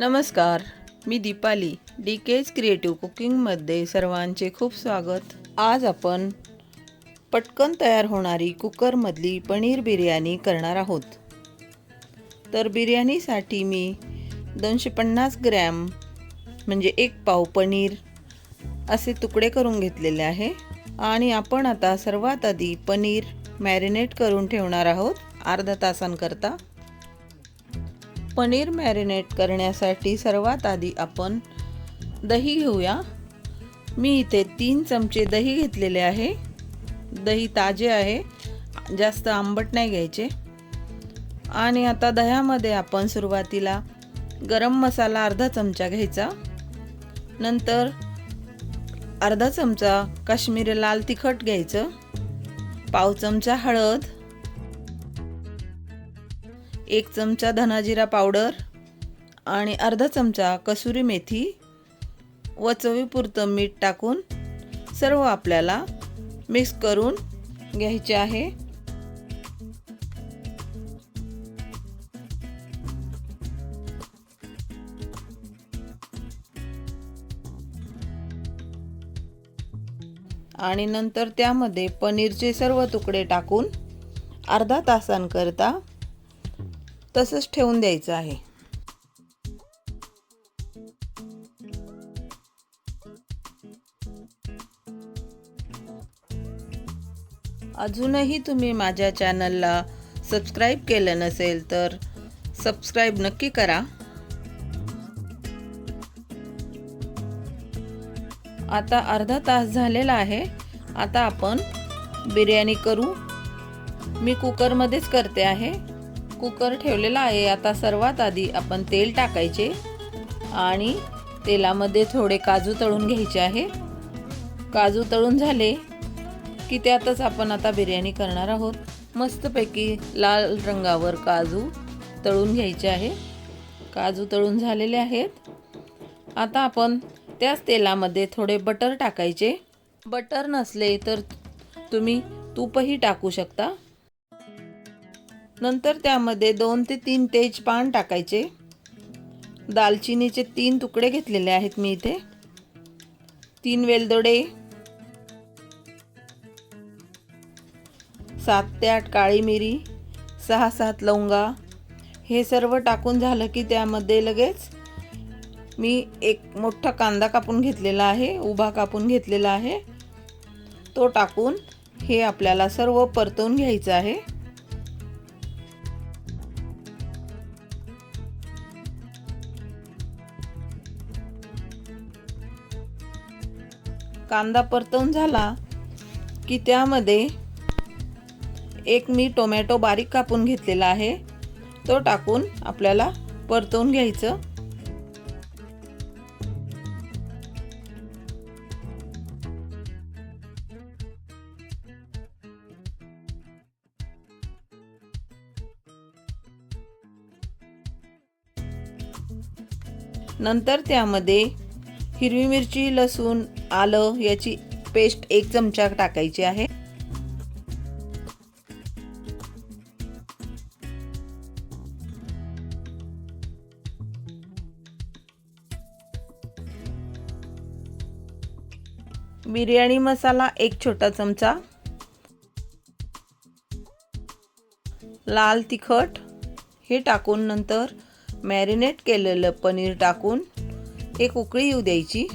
नमस्कार मी Deepali D Kaij creative कुकिंगमध्ये सर्वांचे खूप स्वागत. आज आपण पटकन तयार होणारी कुकरमधली पनीर बिर्याणी करणार आहोत. तर बिर्याणीसाठी मी दोनशे पन्नास ग्रॅम म्हणजे एक पाव पनीर असे तुकडे करून घेतलेले आहे. आणि आपण आता सर्वात आधी पनीर मॅरिनेट करून ठेवणार आहोत अर्धा तासांकरता. पनीर मॅरिनेट करण्यासाठी सर्वात आधी आपण दही घेऊया. मी इथे तीन चमचे दही घेतलेले आहे. दही ताजे आहे. जास्त आंबट नाही घ्यायचे. आणि आता दह्यामध्ये आपण सुरुवातीला गरम मसाला अर्धा चमचा घ्यायचा. नंतर अर्धा चमचा काश्मीरी लाल तिखट घ्यायचं. पाव चमचा हळद. एक चमचा धनाजिरा पावडर आणि अर्धा चमचा कसुरी मेथी व चवीपुरतं मीठ टाकून सर्व आपल्याला मिक्स करून घ्यायचे आहे. आणि नंतर त्यामध्ये पनीरचे सर्व तुकडे टाकून अर्धा तासांकरता तसंच ठेवून द्यायचं आहे. अजूनही तुम्ही माझ्या चॅनलला सबस्क्राईब केलं नसेल तर सबस्क्राईब नक्की करा. आता अर्धा तास झालेला आहे. आता आपण बिर्याणी करू. मी कुकरमध्येच करते आहे. कुकर ठेवलेला आहे. आता सर्वात आधी आपण तेल टाकायचे आणि तेलामध्ये थोडे काजू तळून घ्यायचे आहे. काजू तळून झाले की त्यातच आपण आता बिर्याणी करणार आहोत. मस्तपैकी लाल रंगावर काजू तळून घ्यायचे आहे. काजू तळून झालेले आहेत. आता आपण त्याच तेलामध्ये थोडे बटर टाकायचे. बटर नसले तर तुम्ही तूपही टाकू शकता. नंतर त्यामध्ये दोन ते तीन तेजपान टाकायचे. दालचिनीचे तीन तुकडे घेतलेले आहेत मी इथे. तीन वेलदोडे. सात ते आठ काळी मिरी. सहा सात लवंगा. हे सर्व टाकून झालं की त्यामध्ये लगेच मी एक मोठा कांदा कापून घेतलेला आहे उभा कापून घेतलेला आहे. तो टाकून हे आपल्याला सर्व परतवून घ्यायचं आहे. कांदा परतवून झाला की त्यामध्ये एक मी टोमॅटो बारीक कापून घेतलेला आहे. तो टाकून आपल्याला परतवून घ्यायचं. नंतर त्यामध्ये हिरवी मिरची लसूण आलं याची पेस्ट एक चमचा टाकायची आहे. बिर्याणी मसाला एक छोटा चमचा. लाल तिखट हे टाकून नंतर मॅरिनेट केलेलं पनीर टाकून एक उकळी येऊ द्यायची.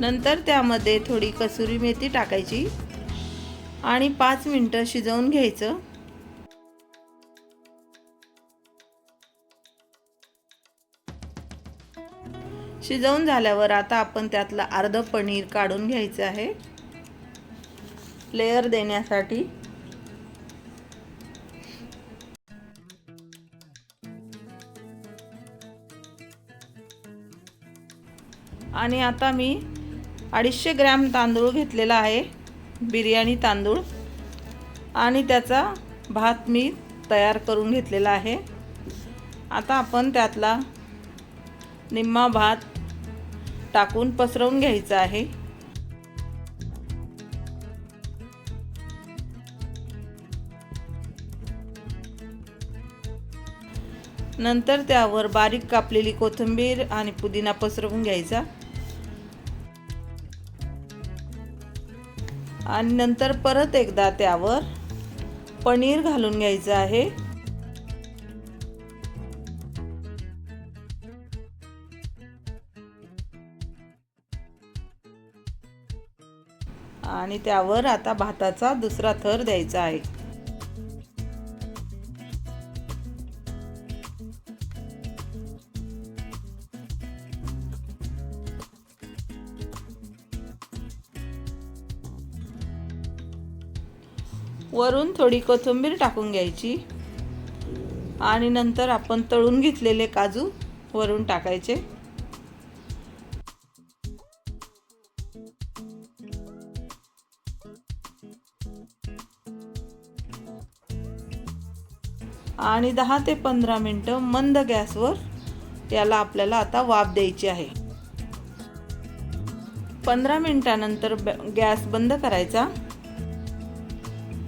नंतर त्यामध्ये थोडी कसुरी मेथी टाकायची आणि पाच मिनटं शिजवून घ्यायचं. शिजवून झाल्यावर आता आपण त्यातलं अर्धं पनीर काढून घ्यायचं आहे. लेअर देण्यासाठी. आणि आता मी अडीचशे ग्रॅम तांदूळ घेतलेला आहे. बिर्याणी तांदूळ. आणि त्याचा भात मी तयार करून घेतलेला आहे. आता आपण त्यातला निम्मा भात टाकून पसरवून घ्यायचा आहे. नंतर त्यावर बारीक कापलेली कोथिंबीर आणि पुदिना पसरवून घ्यायचा. आणि नंतर परत एकदा त्यावर पनीर घालून घ्यायचं आहे. आणि त्यावर आता भाताचा दुसरा थर द्यायचा आहे. वरून थोडी कोथिंबीर टाकून घ्यायची. आणि नंतर आपण तळून घेतलेले काजू वरून टाकायचे. आणि दहा ते पंधरा मिनटं मंद गॅसवर याला आपल्याला आता वाफ द्यायची आहे. पंधरा मिनटानंतर गॅस बंद करायचा.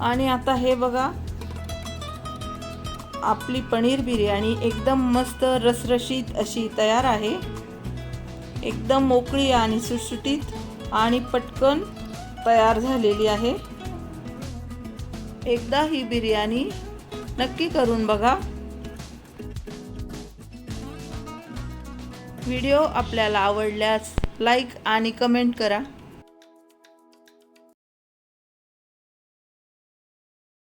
आणि आता हे बघा. आपली पनीर बिर्याणी एकदम मस्त रसरशीत अशी तयार आहे. एकदम मोकळी आणि सुटसुटीत आणि पटकन तयार झालेली आहे. एकदा ही बिर्याणी नक्की करून बघा. व्हिडिओ आपल्याला आवडल्यास लाईक आणि कमेंट करा.